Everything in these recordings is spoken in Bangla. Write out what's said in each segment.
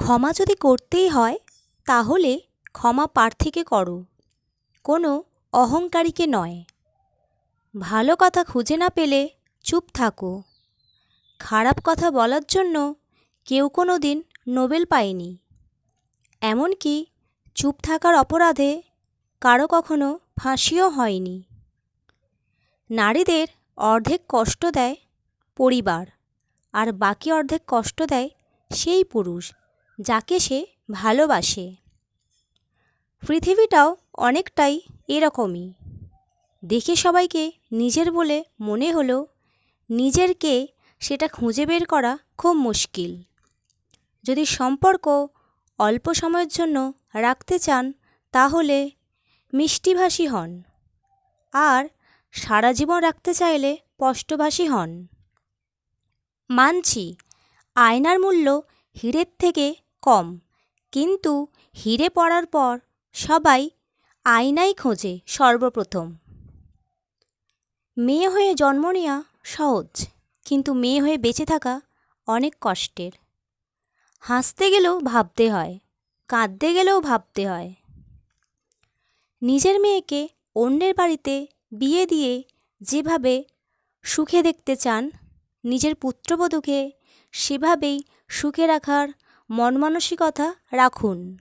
ক্ষমা যদি করতেই হয়, তাহলে ক্ষমা প্রার্থীকে করো। কোনো অহংকারীকে নয়। ভালো কথা খুঁজে না পেলে চুপ থাকো। খারাপ কথা বলার জন্য কেউ কোনো দিন নোবেল পায়নি। এমনকি চুপ থাকার অপরাধে কারও কখনো ফাঁসিও হয়নি। নারীদের অর্ধেক কষ্ট দেয় পরিবার, আর বাকি অর্ধেক কষ্ট দেয় সেই পুরুষ। যাকে সে ভালোবাসে। পৃথিবীটাও অনেকটাই এরকমই। দেখে সবাইকে নিজের বলে মনে হলো নিজের কে সেটা খুঁজে বের করা খুব মুশকিল। যদি সম্পর্ক অল্প সময়ের জন্য রাখতে চান, তাহলে মিষ্টিভাষী হন। আর সারা জীবন রাখতে চাইলে স্পষ্টভাষী হন। মানছি, আয়নার মূল্য হীরের থেকে কম। কিন্তু হিরে পড়ার পর সবাই আয়নাই খোঁজে সর্বপ্রথম। মেয়ে হয়ে জন্ম নেওয়া সহজ, কিন্তু মেয়ে হয়ে বেঁচে থাকা অনেক কষ্টের। হাসতে গেলেও ভাবতে হয়, কাঁদতে গেলেও ভাবতে হয়। নিজের মেয়েকে অন্যের বাড়িতে বিয়ে দিয়ে যেভাবে সুখে দেখতে চান, নিজের পুত্রবধূকে সেভাবেই সুখে রাখার মন মানসিকতা রাখুন।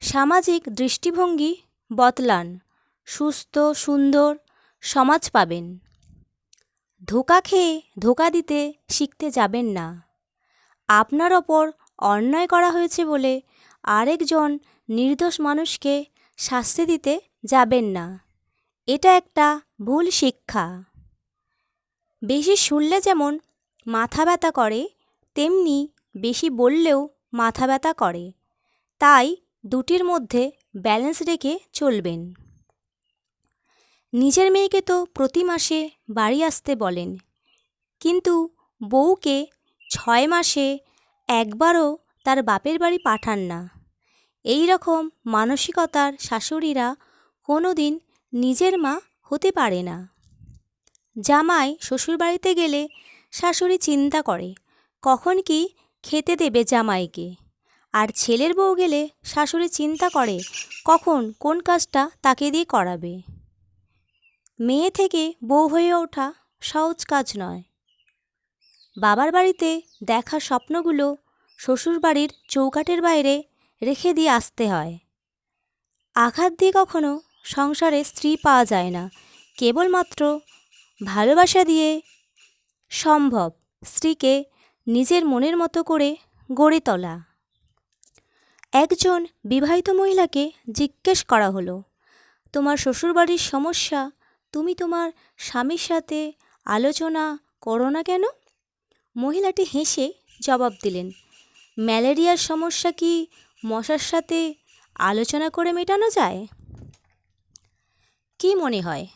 সামাজিক দৃষ্টিভঙ্গি বদলান। সুস্থ, সুন্দর সমাজ পাবেন। ধোকা খেয়ে ধোকা দিতে শিখতে যাবেন না। আপনার ওপর অন্যায় করা হয়েছে বলে আরেকজন নির্দোষ মানুষকে শাস্তি দিতে যাবেন না। এটা একটা ভুল শিক্ষা। বেশি শুনলে যেমন মাথা ব্যথা করে, তেমনি বেশি বললেও মাথা ব্যথা করে। তাই দুটির মধ্যে ব্যালেন্স রেখে চলবেন। নিজের মেয়েকে তো প্রতি মাসে বাড়ি আসতে বলেন। কিন্তু বউকে ছয় মাসে একবারও তার বাপের বাড়ি পাঠান না। এই রকম মানসিকতার শাশুড়িরা কোনো দিন নিজের মা হতে পারে না। জামাই শ্বশুরবাড়িতে গেলে শাশুড়ি চিন্তা করে, কখন কি খেতে দেবে জামাইকে। আর ছেলের বউ গেলে শাশুড়ি চিন্তা করে কখন কোন কাজটা তাকে দিয়ে করাবে। মেয়ে থেকে বউ হয়ে ওঠা সহজ কাজ নয়। বাবার বাড়িতে দেখা স্বপ্নগুলো শ্বশুরবাড়ির চৌকাঠের বাইরে রেখে দিয়ে আসতে হয়। আঘাত দিয়ে কখনো সংসারে স্ত্রী পাওয়া যায় না। কেবলমাত্র ভালোবাসা দিয়ে সম্ভব স্ত্রীকে নিজের মনের মতো করে গড়ে তোলা। একজন বিবাহিত মহিলাকে জিজ্ঞেস করা হলো, তোমার শ্বশুরবাড়ির সমস্যা? তুমি তোমার স্বামীর সাথে আলোচনা করো না কেন? মহিলাটি হেসে জবাব দিলেন, ম্যালেরিয়ার সমস্যা কি মশার সাথে আলোচনা করে মেটানো যায়? কি মনে হয়?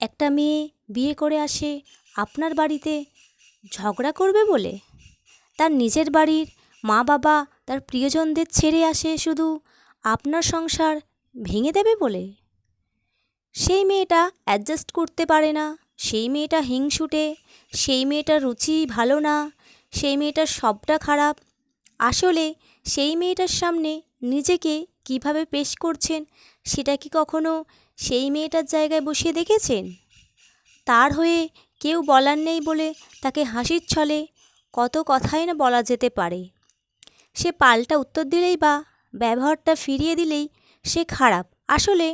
একটা মেয়ে বিয়ে করে আসে আপনার বাড়িতে ঝগড়া করবে বলে? তার নিজের বাড়ির মা বাবা তার প্রিয়জনদের ছেড়ে আসে শুধু আপনার সংসার ভেঙে দেবে বলে? সেই মেয়েটা অ্যাডজাস্ট করতে পারে না, সেই মেয়েটা হিংসুটে, সেই মেয়েটার রুচি ভালো না, সেই মেয়েটার সবটা খারাপ। আসলে সেই মেয়েটার সামনে নিজেকে কীভাবে পেশ করছেন সেটা কি কখনো সেই মেয়েটার জায়গায় বসিয়ে দেখেছেন? তার হয়ে কেউ বলার নেই বলে তাকে হাসির ছলে কত কথাই না বলা যেতে পারে। সে পাল্টা উত্তর দিলেই বা, ব্যবহারটা ফিরিয়ে দিলেই সে খারাপ। আসলে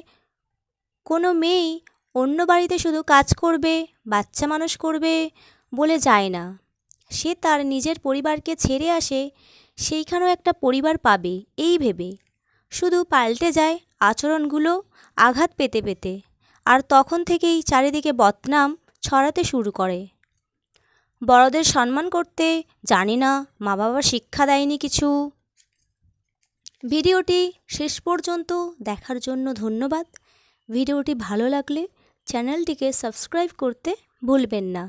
কোনো মেয়েই অন্য বাড়িতে শুধু কাজ করবে, বাচ্চা মানুষ করবে বলে যায় না। সে তার নিজের পরিবারকে ছেড়ে আসে, সেইখানেও একটা পরিবার পাবে, এই ভেবে। শুধু পাল্টে যায় আচরণগুলো আঘাত পেতে পেতে, আর তখন থেকেই চারিদিকে বদনাম ছড়াতে শুরু করে। বড়দের সম্মান করতে জানি না মা বাবা শিক্ষা দেয়নি কিছু। ভিডিওটি শেষ পর্যন্ত দেখার জন্য ধন্যবাদ। ভিডিওটি ভালো লাগলে চ্যানেলটিকে সাবস্ক্রাইব করতে ভুলবেন না।